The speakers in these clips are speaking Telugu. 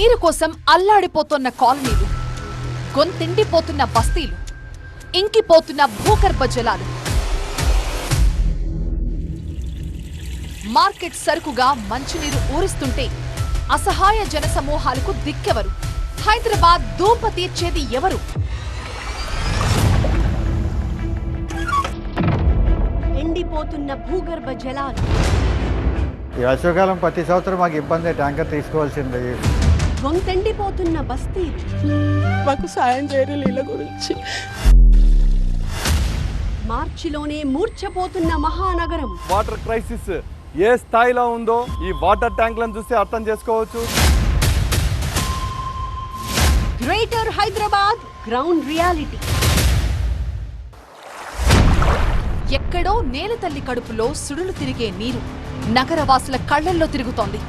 నీరు కోసం అల్లాడిపోతున్న కాలనీలు గొంతిండిపోతున్న బస్తీలు ఇంకిపోతున్న భూగర్భ జలాలు. మార్కెట్ సరుకుగా మంచినీరు ఊరిస్తుంటే అసహాయ జనసమూహాలకు దిక్కెవరు? హైదరాబాద్ ధూప తీర్చేది ఎవరు? ఎండిపోతున్న భూగర్భ జలాలు. ఈ వర్షాకాలం ప్రతి సంవత్సరం మాకు ఇబ్బంది ట్యాంకర్ తీసుకోవాల్సిందే. గొంతెండిపోతున్న బస్తీలు మాకు సాయం చేయరు నీళ్ళ గురించి. మార్చిలోనే మూర్ఛపోతున్న మహానగరం. వాటర్ క్రైసిస్ ఏ స్థాయిలో ఉందో ఈ వాటర్ ట్యాంకులను చూస్తే అర్థం చేసుకోవచ్చు. Greater Hyderabad ground reality. ఎక్కడో నేలతల్లి కడుపులో సుడులు తిరిగే నీరు నగరవాసుల కళ్ళల్లో తిరుగుతోంది.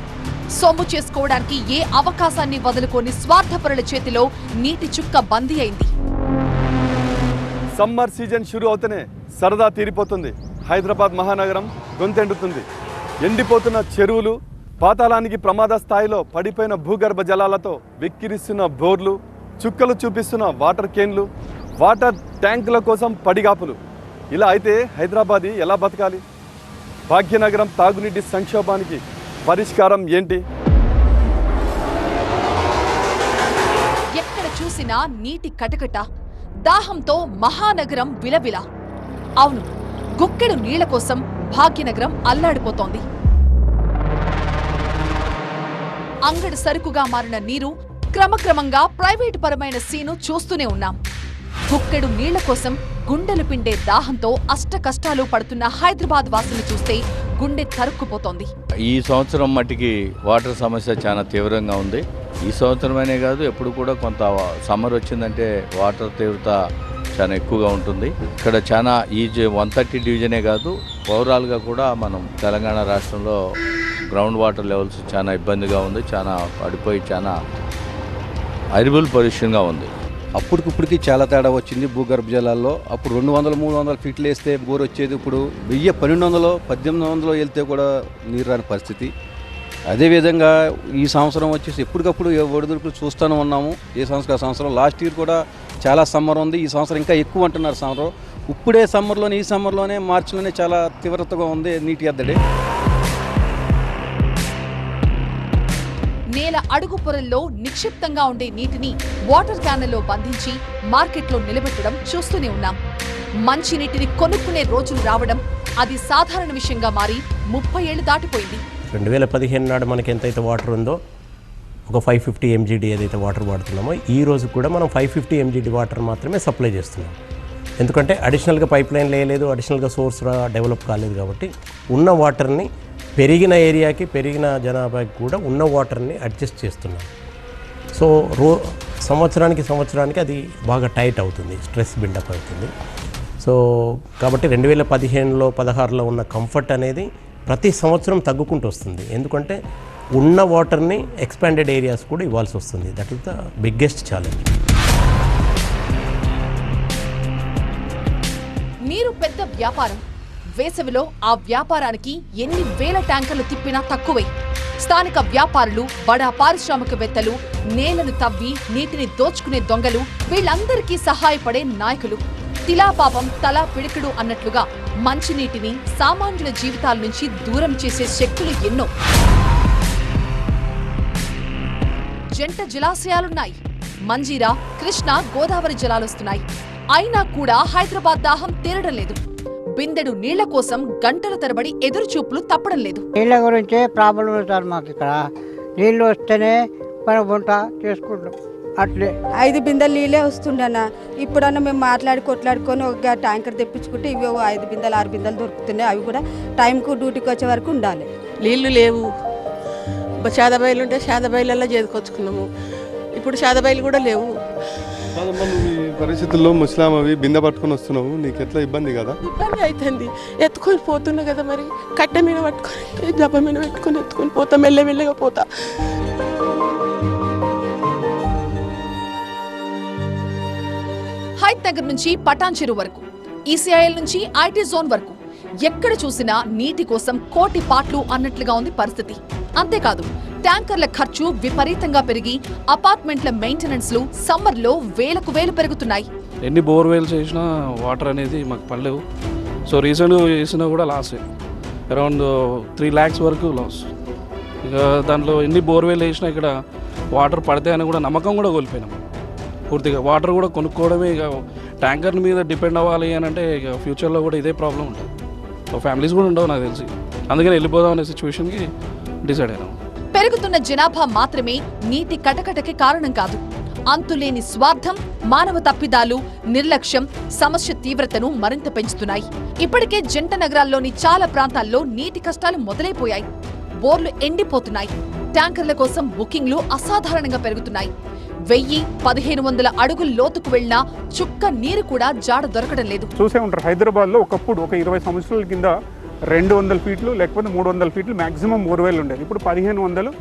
సొమ్ము చేసుకోవడానికి ఏ అవకాశాన్ని వదులుకొని స్వార్థపరుల చేతిలో నీటి చుక్క బందీ అయింది. సమ్మర్ సీజన్ షురు అవుతూనే సరదా తీరిపోతుంది. హైదరాబాద్ మహానగరం గొంతెండుతుంది. ఎండిపోతున్న చెరువులు పాతాళానికి ప్రమాద స్థాయిలో పడిపోయిన భూగర్భ జలాలతో వెక్కిరిస్తున్న బోర్లు చుక్కలు చూపిస్తున్న వాటర్ కేన్లు వాటర్ ట్యాంకుల కోసం పడిగాపులు. ఇలా అయితే హైదరాబాద్ ఎలా బతకాలి? భాగ్యనగరం తాగునీటి సంక్షోభానికి పరిష్కారం ఏంటి? ఎక్కడ చూసినా నీటి కటకట దాహంతో మహానగరం విలవిల. అవును గుక్కెడు నీళ్ళ కోసం భాగ్యనగరం అల్లాడిపోతోంది. అంగడి సరుకుగా మారిన నీరు క్రమక్రమంగా ప్రైవేటు పరమైన సీను చూస్తూనే ఉన్నాం. గుక్కెడు నీళ్ళ కోసం గుండెలు పిండే దాహంతో అష్ట కష్టాలు పడుతున్న హైదరాబాద్ వాసులు చూస్తే గుండె తరుక్కుపోతోంది. ఈ సంవత్సరం మట్టికి వాటర్ సమస్య చాలా తీవ్రంగా ఉంది. ఈ సంవత్సరమనే కాదు ఎప్పుడు కూడా కొంత సమ్మర్ వచ్చిందంటే వాటర్ తీవ్రత చాలా ఎక్కువగా ఉంటుంది. ఇక్కడ చాలా ఈ వన్ థర్టీ డివిజనే కాదు ఓవరాల్గా కూడా మనం తెలంగాణ రాష్ట్రంలో గ్రౌండ్ వాటర్ లెవెల్స్ చాలా ఇబ్బందిగా ఉంది చాలా పడిపోయి చాలా అరిబుల్ పొజిషన్గా ఉంది. అప్పటికిప్పటికి చాలా తేడా వచ్చింది భూగర్భ జలాల్లో. అప్పుడు రెండు వందలు మూడు వందల ఫీట్లు వేస్తే బోర్ వచ్చేది ఇప్పుడు వెయ్యి పన్నెండు వందలు పద్దెనిమిది వందలు వెళ్తే కూడా నీరు రాని పరిస్థితి. అదేవిధంగా ఈ సంవత్సరం వచ్చేసి ఎప్పటికప్పుడు ఒడిదుడుకులు చూస్తూనే ఉన్నాము. ఏ సంవత్సరం సంవత్సరం లాస్ట్ ఇయర్ కూడా చాలా సమ్మర్ ఉంది. ఈ సంవత్సరం ఇంకా ఎక్కువ అంటున్నారు సమ్మర్. ఇప్పుడే సమ్మర్లోనే ఈ సమ్మర్లోనే మార్చిలోనే చాలా తీవ్రతగా ఉంది నీటి ఎద్దడి నేల అడుగు పొరల్లో నిక్షిప్తంగా ఉండే నీటిని వాటర్ క్యాన్లలో బంధించి మార్కెట్లో నిలబెట్టడం చూస్తూనే ఉన్నాం. మంచి నీటిని కొనుక్కునే రోజులు రావడం అది సాధారణ విషయంగా మారి ముప్పై ఏళ్ళు దాటిపోయింది. రెండు వేల పదిహేను నాడు మనకి ఎంతైతే వాటర్ ఉందో ఒక ఫైవ్ ఫిఫ్టీ ఎంజీడీ ఏదైతే వాటర్ వాడుతున్నామో ఈ రోజు కూడా మనం ఫైవ్ ఫిఫ్టీ ఎంజీడీ వాటర్ మాత్రమే సప్లై చేస్తున్నాం. ఎందుకంటే అడిషనల్గా పైప్ లైన్ లేదు అడిషనల్గా సోర్స్ డెవలప్ కాలేదు కాబట్టి ఉన్న వాటర్ని పెరిగిన ఏరియాకి పెరిగిన జనాభాకి కూడా ఉన్న వాటర్ని అడ్జస్ట్ చేస్తున్నాం సో రో సంవత్సరానికి సంవత్సరానికి అది బాగా టైట్ అవుతుంది స్ట్రెస్ బిల్డప్ అవుతుంది. సో కాబట్టి రెండు వేల పదిహేనులో పదహారులో ఉన్న కంఫర్ట్ అనేది ప్రతి సంవత్సరం తగ్గుకుంటూ వస్తుంది. ఎందుకంటే ఉన్న వాటర్ని ఎక్స్పాండెడ్ ఏరియాస్ కూడా ఇవ్వాల్సి వస్తుంది. That is the biggest challenge నీరు పెద్ద వ్యాపారం వేసవిలో ఆ వ్యాపారానికి ఎన్ని వేల ట్యాంకర్లు తిప్పినా తక్కువే. స్థానిక వ్యాపారులు బడా పారిశ్రామికవేత్తలు నేలను తవ్వి నీటిని దోచుకునే దొంగలు వీళ్ళందరికీ సహాయపడే నాయకులు. తిలాపాపం తలా పిడికిడు అన్నట్లుగా మంచినీటిని సామాన్యుల జీవితాల నుంచి దూరం చేసే శక్తులు ఎన్నో. జంట జలాశయాలున్నాయి. మంజీరా కృష్ణ గోదావరి జలాలొస్తున్నాయి అయినా కూడా హైదరాబాద్ దాహం తీరడం లేదు. బిందెడు నీళ్ళ కోసం గంటల తరబడి ఎదురుచూపులు తప్పడం లేదు. నీళ్ళ గురించే ప్రాబ్లం సార్ మాకు ఇక్కడ. నీళ్ళు వస్తేనే మనం వంట చేసుకుంటాం. అట్లే. ఐదు బిందెలు నీళ్ళే వస్తుండన్న. ఇప్పుడన్నా మేము మాట్లాడి కొట్లాడుకొని ఒక ట్యాంకర్ తెప్పించుకుంటే ఇవి ఐదు బిందెలు ఆరు బిందెలు దొరుకుతున్నాయి. అవి కూడా టైంకు డ్యూటీకి వచ్చే వరకు ఉండాలి. నీళ్ళు లేవు. శాదబైలు ఉంటే శాదబైలలో చేదుకొచ్చుకున్నాము ఇప్పుడు శాదబైలు కూడా లేవు. కాదమ్మా నువ్వు ఈ పరిస్థితుల్లో ముస్లాం అవి బిందె పట్టుకొని వస్తున్నావు. నీకు ఎట్లా ఇబ్బంది కదా? ఇబ్బంది అవుతుంది ఎత్తుకొని పోతున్నా కదా మరి. కట్టె మీద పట్టుకొని జబ్బ మీద పెట్టుకొని ఎత్తుకొని పోతా మెల్ల మెల్లగా పోతా. హైత్ నగర్ నుంచి పటాన్ చెరువు వరకు ఈసీఐఎల్ నుంచి ఐటీ జోన్ వరకు. ఎక్కడ చూసినా నీటి కోసం కోటి పాట్లు అన్నట్లుగా ఉంది పరిస్థితి. అంతేకాదు ట్యాంకర్ల ఖర్చు విపరీతంగా పెరిగి అపార్ట్మెంట్ల మెయింటెనెన్స్లు సమ్మర్లో వేలకు వేలు పెరుగుతున్నాయి. ఎన్ని బోర్వెల్స్ చేసినా వాటర్ అనేది మాకు పడలేవు. సో రీసెంట్గా వేసినా కూడా లాస్. అరౌండ్ త్రీ ల్యాక్స్ వరకు లాస్. ఇక దాంట్లో ఎన్ని బోర్వెల్ వేసినా ఇక్కడ వాటర్ పడతాయని కూడా నమ్మకం కూడా కోల్పోయినాం. పూర్తిగా వాటర్ కూడా కొనుక్కోవడమే ఇక ట్యాంకర్ మీద డిపెండ్ అవ్వాలి అని అంటే ఇక ఫ్యూచర్లో కూడా ఇదే ప్రాబ్లం ఉంటుంది. సో ఫ్యామిలీస్ కూడా ఉండవు నాకు తెలిసి. అందుకని వెళ్ళిపోదాం అనే సిచ్యువేషన్కి డిసైడ్ అయినాం. పెరుగుతున్న జనాభా మాత్రమే నీటి కటకటకి కారణం కాదు. అంతులేని స్వార్థం మానవ తప్పిదాలు నిర్లక్ష్యం సమస్య తీవ్రతను మరింత పెంచుతున్నాయి. ఇప్పటికే జంట నగరాల్లోని చాలా ప్రాంతాల్లో నీటి కష్టాలు మొదలైపోయాయి. బోర్లు ఎండిపోతున్నాయి. ట్యాంకర్ల కోసం బుకింగ్లు అసాధారణంగా పెరుగుతున్నాయి. వెయ్యి పదిహేను వందల అడుగుల లోతుకు వెళ్ళినా చుక్క నీరు కూడా జాడ దొరకడం లేదు. చూసే ఉంటారు హైదరాబాద్లో ఒకప్పుడు ఒక ఇరవై సంవత్సరాల కింద రెండు వందల ఫీట్లు లేకపోతే మూడు వందల ఫీట్లు మ్యాక్సిమం బోర్వెల్ ఉండేది. ఇప్పుడు పదిహేను వందలు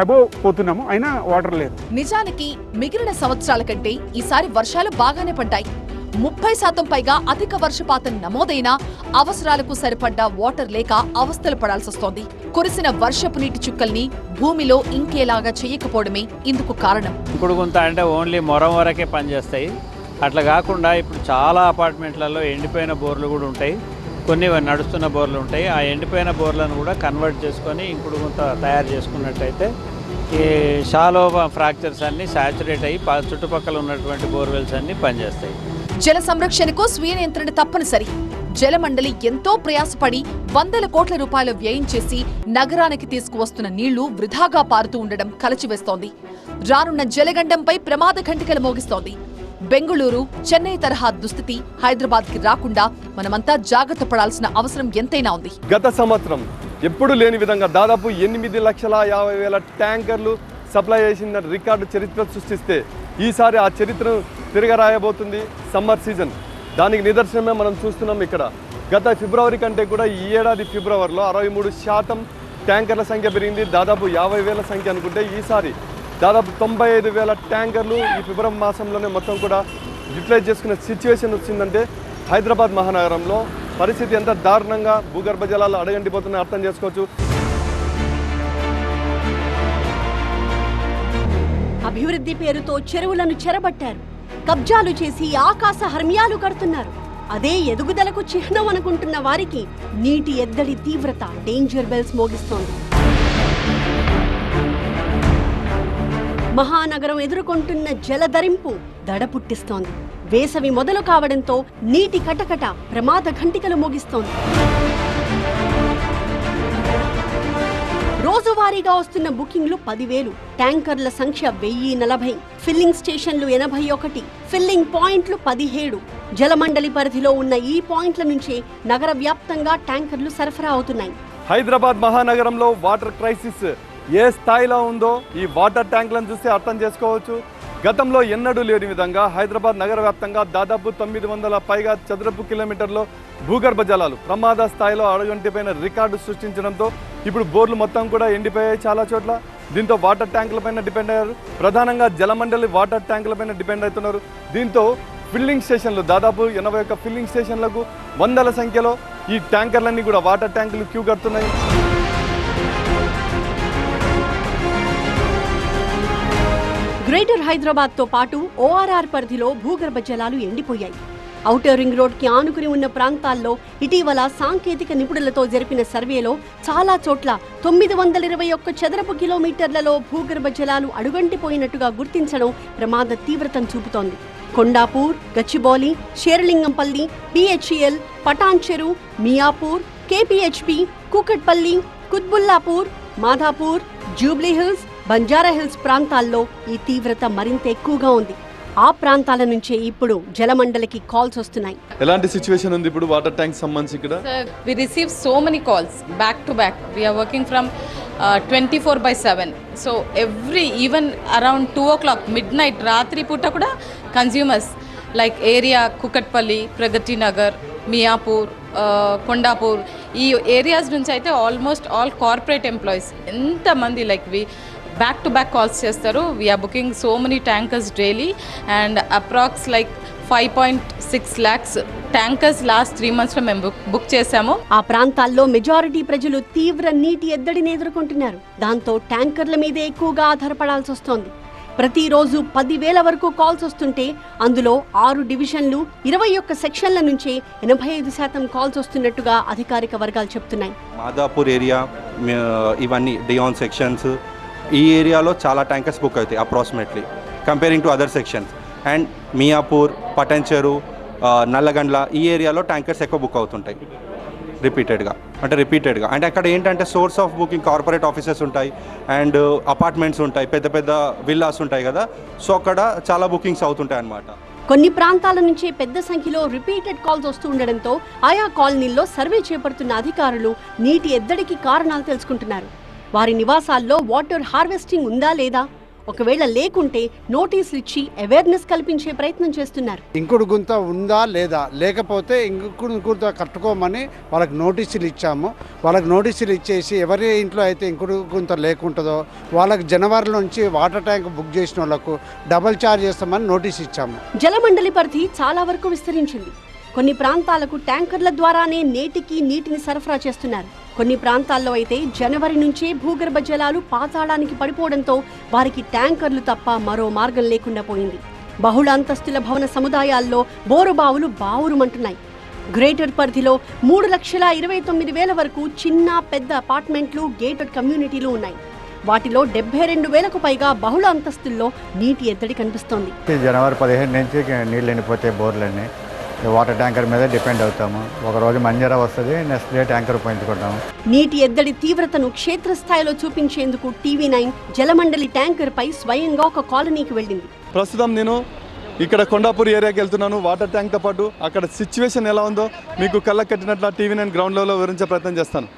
అబోవ్ పోతున్నాము అయినా వాటర్ లేదు. నిజానికి మిగిలిన సంవత్సరాల కంటే ఈసారి వర్షాలు బాగానే పడ్డాయి. ముప్పై శాతం పైగా అధిక వర్షపాతం నమోదైనా అవసరాలకు సరిపడ్డ వాటర్ లేక అవస్థలు పడాల్సొస్తోంది కురిసిన వర్షపు నీటి చుక్కల్ని భూమిలో ఇంకేలాగా చేయకపోవడమే ఇందుకు కారణం. ఇంకుడు గుంత అంటే ఓన్లీ మొరం వరకే పనిచేస్తాయి. అట్లా కాకుండా ఇప్పుడు చాలా అపార్ట్మెంట్లలో ఎండిపోయిన బోర్లు కూడా ఉంటాయి. కొన్ని నడుస్తున్న బోర్లు ఉంటాయి. ఆ ఎండిపోయిన బోర్లను కూడా కన్వర్ట్ చేసుకొని ఇంకుడు కొంత తయారు చేసుకున్నట్టయితే ఈ షాలో ఫ్రాక్చర్స్ అన్నీ సాచురేట్ అయ్యి చుట్టుపక్కల ఉన్నటువంటి బోర్వెల్స్ అన్నీ పనిచేస్తాయి. జల సంరక్షణకు స్వీయ నియంత్రణ తప్పనిసరి. జలమండలి ఎంతో ప్రయాసపడి వందల కోట్ల రూపాయలు వ్యయం చేసి నగరానికి తీసుకువస్తున్న నీళ్ళు వృధాగా పారుతూ ఉండడం కలచివేస్తోంది. రానున్న జలగండంపై ప్రమాద ఘంటికలు మోగిస్తోంది. బెంగుళూరు చెన్నై తరహా దుస్థితి హైదరాబాద్కి రాకుండా మనమంతా జాగ్రత్త పడాల్సిన అవసరం ఎంతైనా ఉంది. గత సంవత్సరం ఎప్పుడు లేని విధంగా దాదాపు ఎనిమిది లక్షల యాభై వేల ట్యాంకర్లు సప్లై చేసిన రికార్డు చరిత్ర సృష్టిస్తే ఈసారి ఆ చరిత్రను తిరగరాయబోతుంది సమ్మర్ సీజన్. దానికి నిదర్శనమే మనం చూస్తున్నాం ఇక్కడ. గత ఫిబ్రవరి కంటే కూడా ఈ ఏడాది ఫిబ్రవరిలో అరవై మూడు శాతం ట్యాంకర్ల సంఖ్య పెరిగింది. దాదాపు యాభై వేల సంఖ్య అనుకుంటే ఈసారి దాదాపు తొంభై ఐదు వేల ట్యాంకర్లు ఈ ఫిబ్రవరి మాసంలోనే మొత్తం కూడా యూటిలైజ్ చేసుకునే సిచ్యువేషన్ వచ్చిందంటే హైదరాబాద్ మహానగరంలో పరిస్థితి ఎంత దారుణంగా భూగర్భ జలాలు అడగంటిపోతున్నాయో అర్థం చేసుకోవచ్చు. అభివృద్ధి పేరుతో చెరువులను చెరబట్టారు. కబ్జాలు చేసి ఆకాశ హర్మ్యాలు కడుతున్నారు. అదే ఎదుగుదలకు చిహ్నం అనుకుంటున్న వారికి నీటి ఎద్దడి తీవ్రత డేంజర్ బెల్స్ మోగిస్తోంది. మహానగరం ఎదుర్కొంటున్న జలధరింపు దడ పుట్టిస్తోంది వేసవి మొదలు కావడంతో నీటి కటకట ప్రమాద ఘంటికలు మోగిస్తోంది. రోజువారీగా వస్తున్న బుకింగ్లు పదివేలు. ట్యాంకర్ల సంఖ్య వెయ్యి నలభై. ఫిల్లింగ్ స్టేషన్లు ఎనభై ఒకటి. ఫిల్లింగ్ పాయింట్లు పదిహేడు. జలమండలి పరిధిలో ఉన్న ఈ పాయింట్ల నుంచే నగర వ్యాప్తంగా ట్యాంకర్లు సరఫరా అవుతున్నాయి. హైదరాబాద్ మహానగరంలో వాటర్ క్రైసిస్. ఏ స్థాయిలో ఉందో ఈ వాటర్ ట్యాంకులను చూస్తే అర్థం చేసుకోవచ్చు. గతంలో ఎన్నడూ లేని విధంగా హైదరాబాద్ నగర వ్యాప్తంగా దాదాపు తొమ్మిది వందల పైగా చదరపు కిలోమీటర్లో భూగర్భ జలాలు ప్రమాద స్థాయిలో అడగంటిపైన రికార్డు సృష్టించడంతో ఇప్పుడు బోర్లు మొత్తం కూడా ఎండిపోయాయి చాలా చోట్ల. దీంతో వాటర్ ట్యాంకులపైన డిపెండ్ అయ్యారు. ప్రధానంగా జలమండలి వాటర్ ట్యాంకులపైన డిపెండ్ అవుతున్నారు. దీంతో ఫిల్లింగ్ స్టేషన్లు దాదాపు ఎనభై ఒక్క ఫిల్లింగ్ స్టేషన్లకు వందల సంఖ్యలో ఈ ట్యాంకర్లన్నీ కూడా వాటర్ ట్యాంకులు క్యూ కడుతున్నాయి. గ్రేటర్ హైదరాబాద్తో పాటు ఓఆర్ఆర్ పరిధిలో భూగర్భ జలాలు ఎండిపోయాయి. ఔటర్ రింగ్ రోడ్కి ఆనుకుని ఉన్న ప్రాంతాల్లో ఇటీవల సాంకేతిక నిపుణులతో జరిపిన సర్వేలో చాలా చోట్ల తొమ్మిది వందల ఇరవై ఒక్క చదరపు కిలోమీటర్లలో భూగర్భ జలాలు అడుగంటిపోయినట్టుగా గుర్తించడం ప్రమాద తీవ్రతను చూపుతోంది. Kondapur Gachibowli Serilingampally BHEL Patancheru Miyapur KPHB Kukatpally Quthbullapur Madhapur Jubilee Hills Banjara hills ప్రాంతాల్లో ఈ తీవ్రత మరింత ఎక్కువగా ఉంది ఆ ప్రాంతాల నుంచే ఇప్పుడు జలమండలికి కాల్స్ వస్తున్నాయి ఎలాంటి సిచ్యువేషన్ ఉంది ఇప్పుడు వాటర్ ట్యాంక్ సంబంధించి ఇక్కడ Sir, we receive so many calls back to back. We are working from uh, 24 by 7. So every, even around 2 o'clock, midnight, రాత్రి పూట కూడా consumers like area Kukatpally Pragathi Nagar Miyapur Kondapur ఈ ఏరియాస్ నుంచి అయితే ఆల్మోస్ట్ ఆల్ కార్పొరేట్ ఎంప్లాయీస్ ఎంతమంది like we back to back calls చేస్తారు. We are booking so many tankers daily and approx like five point six lakhs tankers last three మంత్స్లో మేము బుక్ బుక్ చేశాము. ఆ ప్రాంతాల్లో మెజారిటీ ప్రజలు తీవ్ర నీటి ఎద్దడిని ఎదుర్కొంటున్నారు. దాంతో ట్యాంకర్ల మీదే ఎక్కువగా ఆధారపడాల్సి వస్తోంది. ప్రతిరోజు పదివేల వరకు కాల్స్ వస్తుంటే అందులో ఆరు డివిజన్లు ఇరవై ఒక్క సెక్షన్ల నుంచే ఎనభై ఐదు శాతం కాల్స్ వస్తున్నట్టుగా అధికారిక వర్గాలు చెప్తున్నాయి. మాదాపూర్ ఏరియా ఇవన్నీ డియాన్ సెక్షన్స్ ఈ ఏరియాలో చాలా ట్యాంకర్స్ బుక్ అవుతాయి approximately comparing to other sections and Miyapur Patancheru Nallagandla ఈ ఏరియాలో ట్యాంకర్స్ ఎక్కువ బుక్ అవుతుంటాయి. రిపీటెడ్గా అంటే రిపీటెడ్గా అండ్ అక్కడ ఏంటంటే source of booking corporate offices ఉంటాయి అండ్ అపార్ట్మెంట్స్ uh, ఉంటాయి పెద్ద పెద్ద విల్లాస్ ఉంటాయి కదా. సో అక్కడ చాలా బుకింగ్స్ అవుతుంటాయి అన్నమాట. కొన్ని ప్రాంతాల నుంచి పెద్ద సంఖ్యలో రిపీటెడ్ కాల్స్ వస్తూ ఉండడంతో ఆయా కాలనీల్లో సర్వే చేపడుతున్న అధికారులు నీటి ఎద్దడికి కారణాలు తెలుసుకుంటున్నారు. వారి నివాసాల్లో వాటర్ హార్వెస్టింగ్ ఉందా లేదా? ఒకవేళ లేకుంటే నోటీసులు ఇచ్చి అవేర్నెస్ కల్పించే ప్రయత్నం చేస్తున్నారు. ఇంకుడు గుంత ఉందా లేదా? లేకపోతే ఇంకుడు గుంత కట్టుకోమని వాళ్ళకి నోటీసులు ఇచ్చాము వాళ్ళకి నోటీసులు ఇచ్చేసి ఎవరి ఇంట్లో అయితే ఇంకుడు గుంత లేకుంటుందో వాళ్ళకి జనవరి నుంచి వాటర్ ట్యాంక్ బుక్ చేసిన వాళ్ళకు డబల్ ఛార్జ్ చేస్తామని నోటీస్ ఇచ్చాము జలమండలి పరిధి చాలా వరకు విస్తరించింది. కొన్ని ప్రాంతాలకు ట్యాంకర్ల ద్వారానే నేటికి నీటిని సరఫరా చేస్తున్నారు. కొన్ని ప్రాంతాల్లో అయితే జనవరి నుంచే భూగర్భ జలాలు పాతాళానికి పడిపోవడంతో వారికి ట్యాంకర్లు తప్ప మరో మార్గం లేకుండా పోయింది. బహుళ అంతస్తుల భవన సముదాయాల్లో బోరుబావులు బావురుమంటున్నాయి. గ్రేటర్ పరిధిలో మూడు లక్షల ఇరవై తొమ్మిది వేల వరకు చిన్న పెద్ద అపార్ట్మెంట్లు గేటెడ్ కమ్యూనిటీలు ఉన్నాయి. వాటిలో డెబ్బై రెండు వేలకు పైగా బహుళ అంతస్తుల్లో నీటి ఎద్దడి కనిపిస్తోంది. జనవరి పదిహేను నుంచి నీళ్ళు ఎండిపోతే బోర్లన్నీ. వాటర్ ట్యాంకర్ మీద డిపెండ్ అవుతాము. ఒక రోజు మంజీరా వస్తుంది నెక్స్ట్ డే ట్యాంకర్ పోయించుకుంటాము నీటి ఎద్దడి తీవ్రతను క్షేత్రస్థాయిలో చూపించేందుకు టీవీ నైన్ జలమండలి ట్యాంకర్ పై స్వయంగా ఒక కాలనీకి వెళ్ళింది. ప్రస్తుతం నేను ఇక్కడ కొండాపూర్ ఏరియాకి వెళ్తున్నాను. వాటర్ ట్యాంక్తో పాటు అక్కడ సిచ్యువేషన్ ఎలా ఉందో మీకు కళ్ళ కట్టినట్ల టీవీ నేను గ్రౌండ్ లెవెల్లో వివరించే ప్రయత్నం చేస్తాను.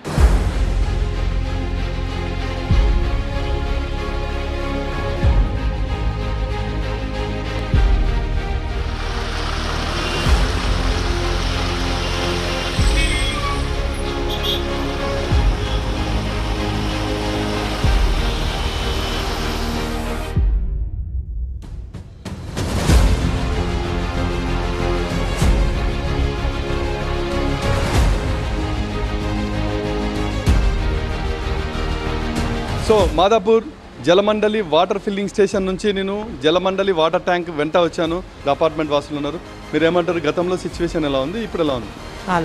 So Madhapur Jalamandali water filling station నుంచి నేను జలమండలి వాటర్ ట్యాంక్ వెంట వచ్చాను. అపార్ట్మెంట్ వాసులు ఉన్నారు. మీరు ఏమంటారు గతంలో సిచ్యువేషన్ ఎలా ఉంది? ఇప్పుడు ఎలా ఉంది?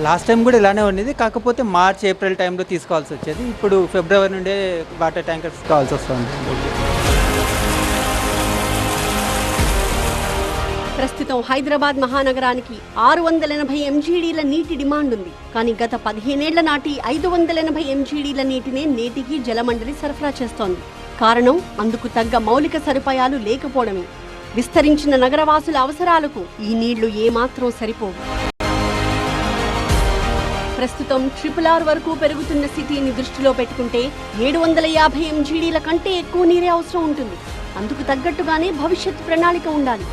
లాస్ట్ టైం కూడా ఇలానే ఉండేది. కాకపోతే మార్చ్ ఏప్రిల్ టైంలో తీసుకోవాల్సి వచ్చేది. ఇప్పుడు ఫిబ్రవరి నుండే వాటర్ ట్యాంకర్స్ కావాల్సి వస్తుంది. ప్రస్తుతం హైదరాబాద్ మహానగరానికి ఆరు వందల ఎనభై ఎంజీడీల నీటి డిమాండ్ ఉంది. కానీ గత పదిహేనేళ్ళ నాటి ఐదు వందల ఎనభై ఎంజీడీల నీటినే నేటికి జలమండలి సరఫరా చేస్తోంది. కారణం అందుకు తగ్గ మౌలిక సదుపాయాలు లేకపోవడమే. విస్తరించిన నగరవాసుల అవసరాలకు ఈ నీళ్ళు ఏమాత్రం సరిపోవు. ప్రస్తుతం ట్రిపుల్ ఆర్ వరకు పెరుగుతున్న సిటీని దృష్టిలో పెట్టుకుంటే ఏడు వందల యాభై ఎంజీడీల కంటే ఎక్కువ నీరే అవసరం ఉంటుంది. అందుకు తగ్గట్టుగానే భవిష్యత్ ప్రణాళిక ఉండాలి.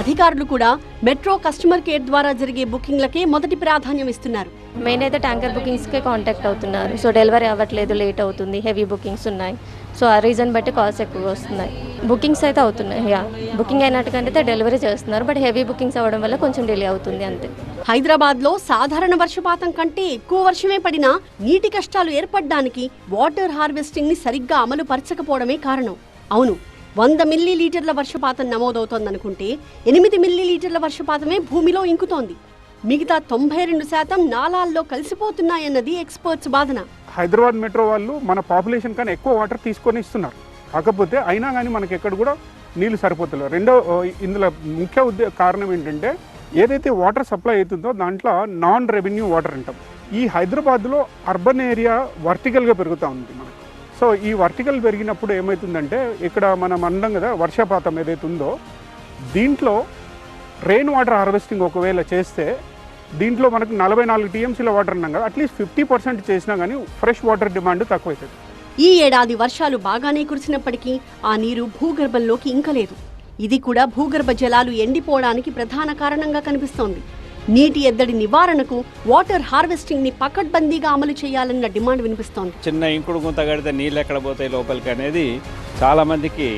అధికారులు కూడా మెట్రో కస్టమర్ కేర్ ద్వారా జరిగే బుకింగ్లకే మొదటి ప్రాధాన్యం ఇస్తున్నారు. మెయిన్ అయితే ట్యాంకర్ బుకింగ్స్కే కాంటాక్ట్ అవుతున్నారు. సో డెలివరీ అవ్వట్లేదు లేట్ అవుతుంది హెవీ బుకింగ్స్ ఉన్నాయి. సో ఆ రీజన్ బట్టి కాల్స్ ఎక్కువ వస్తున్నాయి. బుకింగ్స్ అయితే అవుతున్నాయి యా. బుకింగ్ అయినట్టుకంటే డెలివరీ చేస్తున్నారు. బట్ హెవీ బుకింగ్స్ అవ్వడం వల్ల కొంచెం డిలే అవుతుంది అంతే. హైదరాబాద్లో సాధారణ వర్షపాతం కంటే ఎక్కువ వర్షమే పడినా నీటి కష్టాలు ఏర్పడడానికి వాటర్ హార్వెస్టింగ్ని సరిగ్గా అమలు పరచకపోవడమే కారణం. అవును వంద మిల్లీ లీటర్ల వర్షపాతం నమోదవుతోందనుకుంటే ఎనిమిది మిల్లీ లీటర్ల వర్షపాతమే భూమిలో ఇంకుతోంది. మిగతా తొంభై రెండు శాతం నాలాల్లో కలిసిపోతున్నాయన్నది ఎక్స్పర్ట్స్ వాదన. హైదరాబాద్ మెట్రో వాళ్ళు మన పాపులేషన్ కన్నా ఎక్కువ వాటర్ తీసుకొని ఇస్తున్నారు. కాకపోతే అయినా కానీ మనకి ఎక్కడ కూడా నీళ్ళు సరిపోతలేదు. రెండో ఇందులో ముఖ్య ఉద్దే కారణం ఏంటంటే ఏదైతే వాటర్ సప్లై అవుతుందో దాంట్లో నాన్ రెవెన్యూ వాటర్ అంటాం. ఈ హైదరాబాద్లో అర్బన్ ఏరియా వర్టికల్గా పెరుగుతూ ఉంది మనకు. సో ఈ వర్టికల్ పెరిగినప్పుడు ఏమవుతుందంటే ఇక్కడ మనం అన్నాం కదా వర్షపాతం ఏదైతే ఉందో దీంట్లో రెయిన్ వాటర్ హార్వెస్టింగ్ ఒకవేళ చేస్తే దీంట్లో మనకు నలభై నాలుగు టీఎంసీల వాటర్ అన్నాం కదా అట్లీస్ట్ ఫిఫ్టీ పర్సెంట్ చేసినా కానీ ఫ్రెష్ వాటర్ డిమాండ్ తక్కువ అవుతుంది ఈ ఏడాది వర్షాలు బాగానే కురిసినప్పటికీ ఆ నీరు భూగర్భంలోకి ఇంకలేదు. ఇది కూడా భూగర్భ జలాలు ఎండిపోవడానికి ప్రధాన కారణంగా కనిపిస్తోంది. నీటి ఎద్దడి నివారణకు వాటర్ హార్వెస్టింగ్ని పకడ్బందీగా అమలు చేయాలన్న డిమాండ్ వినిపిస్తోంది. చిన్న ఇంకుడు గుంత కడితే నీళ్ళు ఎక్కడ పోతాయి లోపలికి అనేది చాలామందికి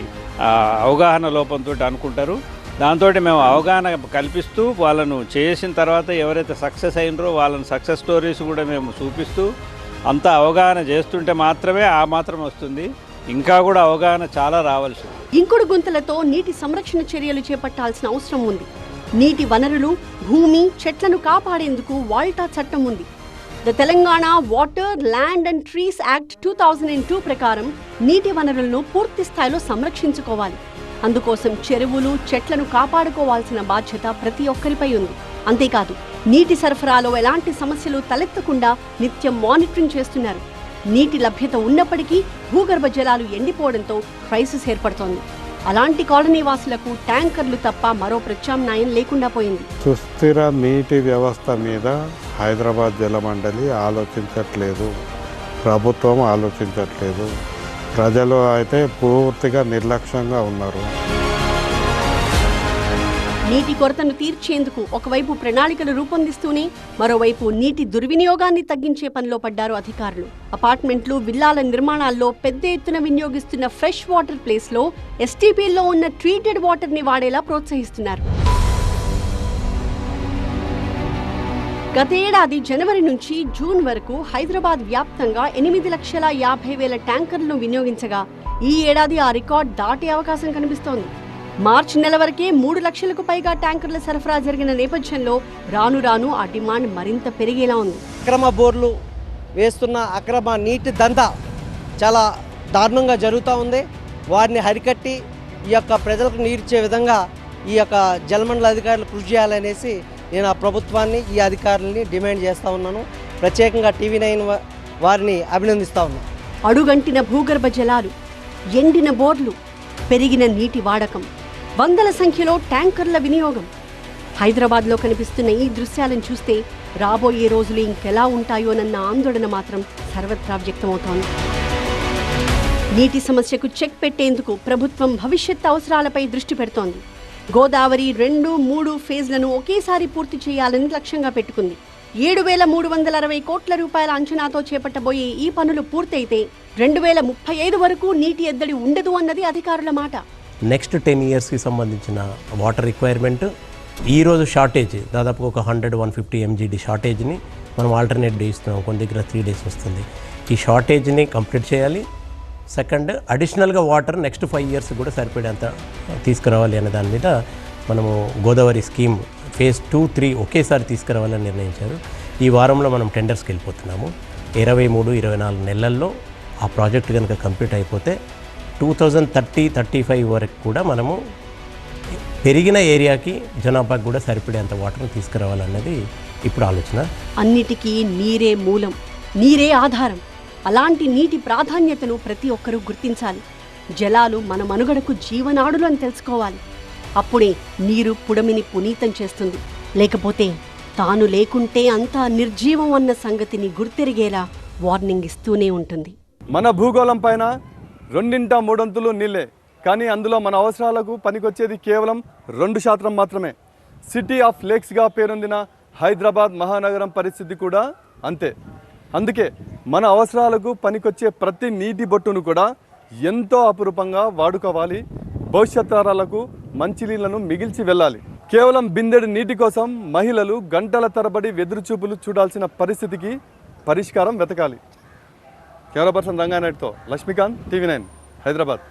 అవగాహన లోపంతో అనుకుంటారు. దాంతో మేము అవగాహన కల్పిస్తూ వాళ్ళను చేసిన తర్వాత ఎవరైతే సక్సెస్ అయినరో వాళ్ళని సక్సెస్ స్టోరీస్ కూడా మేము చూపిస్తూ అంత అవగాహన చేస్తుంటే మాత్రమే ఆ మాత్రం వస్తుంది. ఇంకా కూడా అవగాహన చాలా రావాల్సి ఉంది. ఇంకుడు గుంతలతో నీటి సంరక్షణ చర్యలు చేపట్టాల్సిన అవసరం ఉంది. నీటి వనరులు భూమి చెట్లను కాపాడేందుకు వాల్టా చట్టం ఉంది. The Telangana water land and trees act two thousand and two ప్రకారం నీటి వనరులను పూర్తి స్థాయిలో సంరక్షించుకోవాలి. అందుకోసం చెరువులు చెట్లను కాపాడుకోవాల్సిన బాధ్యత ప్రతి ఒక్కరిపై ఉంది. అంతేకాదు నీటి సరఫరాలో ఎలాంటి సమస్యలు తలెత్తకుండా నిత్యం మానిటరింగ్ చేస్తున్నారు. నీటి లభ్యత ఉన్నప్పటికీ భూగర్భ జలాలు ఎండిపోవడంతో క్రైసిస్ ఏర్పడుతోంది. అలాంటి కాలనీ వాసులకు ట్యాంకర్లు తప్ప మరో ప్రత్యామ్నాయం లేకుండా పోయింది. సుస్థిర నీటి వ్యవస్థ మీద హైదరాబాద్ జలమండలి ఆలోచించట్లేదు. ప్రభుత్వం ఆలోచించట్లేదు. ప్రజలు అయితే పూర్తిగా నిర్లక్ష్యంగా ఉన్నారు. నీటి కొరతను తీర్చేందుకు ఒకవైపు ప్రణాళికలు రూపొందిస్తూనే మరోవైపు నీటి దుర్వినియోగాన్ని తగ్గించే పనిలో పడ్డారు అధికారులు. అపార్ట్మెంట్లు విల్లాల నిర్మాణాల్లో పెద్ద ఎత్తున వినియోగిస్తున్న ఫ్రెష్ వాటర్ ప్లేస్లో ఎస్టీపీల్లో ఉన్న ట్రీటెడ్ వాటర్ని వాడేలా ప్రోత్సహిస్తున్నారు. గతేడాది జనవరి నుంచి జూన్ వరకు హైదరాబాద్ వ్యాప్తంగా ఎనిమిది లక్షల యాభై వేల ట్యాంకర్లను వినియోగించగా ఈ ఏడాది ఆ రికార్డ్ దాటే అవకాశం కనిపిస్తోంది. మార్చి నెల వరకే మూడు లక్షలకు పైగా ట్యాంకర్ల సరఫరా జరిగిన నేపథ్యంలో రాను రాను ఆ డిమాండ్ మరింత పెరిగేలా ఉంది. అక్రమ బోర్లు వేస్తున్న అక్రమ నీటి దందా చాలా దారుణంగా జరుగుతూ ఉంది. వారిని హరికట్టి ఈ యొక్క ప్రజలకు నీరిచ్చే విధంగా ఈ యొక్క జలమండల అధికారులు కృషి చేయాలనేసి నేను ఆ ప్రభుత్వాన్ని ఈ అధికారులని డిమాండ్ చేస్తూ ఉన్నాను. ప్రత్యేకంగా టీవీ నైన్ వారిని అభినందిస్తూ ఉన్నాను. అడుగంటిన భూగర్భ జలాలు ఎండిన బోర్లు పెరిగిన నీటి వాడకం వందల సంఖ్యలో ట్యాంకర్ల వినియోగం. హైదరాబాద్లో కనిపిస్తున్న ఈ దృశ్యాలను చూస్తే రాబోయే రోజులు ఇంకెలా ఉంటాయోనన్న ఆందోళన మాత్రం సర్వత్రా వ్యక్తమవుతోంది నీటి సమస్యకు చెక్ పెట్టేందుకు ప్రభుత్వం భవిష్యత్ అవసరాలపై దృష్టి పెడుతోంది. గోదావరి రెండు మూడు ఫేజ్లను ఒకేసారి పూర్తి చేయాలని లక్ష్యంగా పెట్టుకుంది. ఏడు వేల మూడు వందల అరవై కోట్ల రూపాయల అంచనాతో చేపట్టబోయే ఈ పనులు పూర్తయితే రెండు వేల ముప్పై ఐదు వరకు నీటి ఎద్దడి ఉండదు అన్నది అధికారుల మాట. నెక్స్ట్ టెన్ ఇయర్స్కి సంబంధించిన వాటర్ రిక్వైర్మెంట్ ఈరోజు షార్టేజ్ దాదాపు ఒక హండ్రెడ్ వన్ ఫిఫ్టీ ఎంజీడీ షార్టేజ్ని మనం ఆల్టర్నేట్ డే ఇస్తున్నాం. కొన్ని దగ్గర త్రీ డేస్ వస్తుంది. ఈ షార్టేజ్ని కంప్లీట్ చేయాలి. సెకండ్ అడిషనల్గా వాటర్ నెక్స్ట్ ఫైవ్ ఇయర్స్ కూడా సరిపడేంత తీసుకురావాలి అనే దాని మీద మనము Godavari scheme phase two three ఒకేసారి తీసుకురావాలని నిర్ణయించారు. ఈ వారంలో మనం టెండర్స్కి వెళ్ళిపోతున్నాము. ఇరవై మూడు ఇరవై నాలుగు నెలల్లో ఆ ప్రాజెక్ట్ కనుక కంప్లీట్ అయిపోతే two thousand thirty thirty five వరకు కూడా మనము పెరిగిన ఏరియాకి జనాభాకి కూడా సరిపడేంత వాటర్ని తీసుకురావాలన్నది ఇప్పుడు ఆలోచన. అన్నిటికీ నీరే మూలం నీరే ఆధారం. అలాంటి నీటి ప్రాధాన్యతను ప్రతి ఒక్కరూ గుర్తించాలి. జలాలు మన మనుగడకు జీవనాడులు అని తెలుసుకోవాలి. అప్పుడే నీరు పుడమిని పునీతం చేస్తుంది. లేకపోతే తాను లేకుంటే అంతా నిర్జీవం అన్న సంగతిని గుర్తెరిగేలా వార్నింగ్ ఇస్తూనే ఉంటుంది. మన భూగోళం పైన రెండింట మూడొంతులు నీళ్ళే. కానీ అందులో మన అవసరాలకు పనికొచ్చేది కేవలం రెండు శాతం మాత్రమే. సిటీ ఆఫ్ లేక్స్గా పేరొందిన హైదరాబాద్ మహానగరం పరిస్థితి కూడా అంతే. అందుకే మన అవసరాలకు పనికొచ్చే ప్రతి నీటి బొట్టును కూడా ఎంతో అపురూపంగా వాడుకోవాలి. భవిష్యత్ తరాలకు మంచినీళ్ళను మిగిల్చి వెళ్ళాలి. కేవలం బిందెడు నీటి కోసం మహిళలు గంటల తరబడి వెదురుచూపులు చూడాల్సిన పరిస్థితికి పరిష్కారం వెతకాలి. కెమెరా పర్సన్ రంగారెడ్డితో లక్ష్మీకాంత్ టీవీ నైన్ హైదరాబాద్.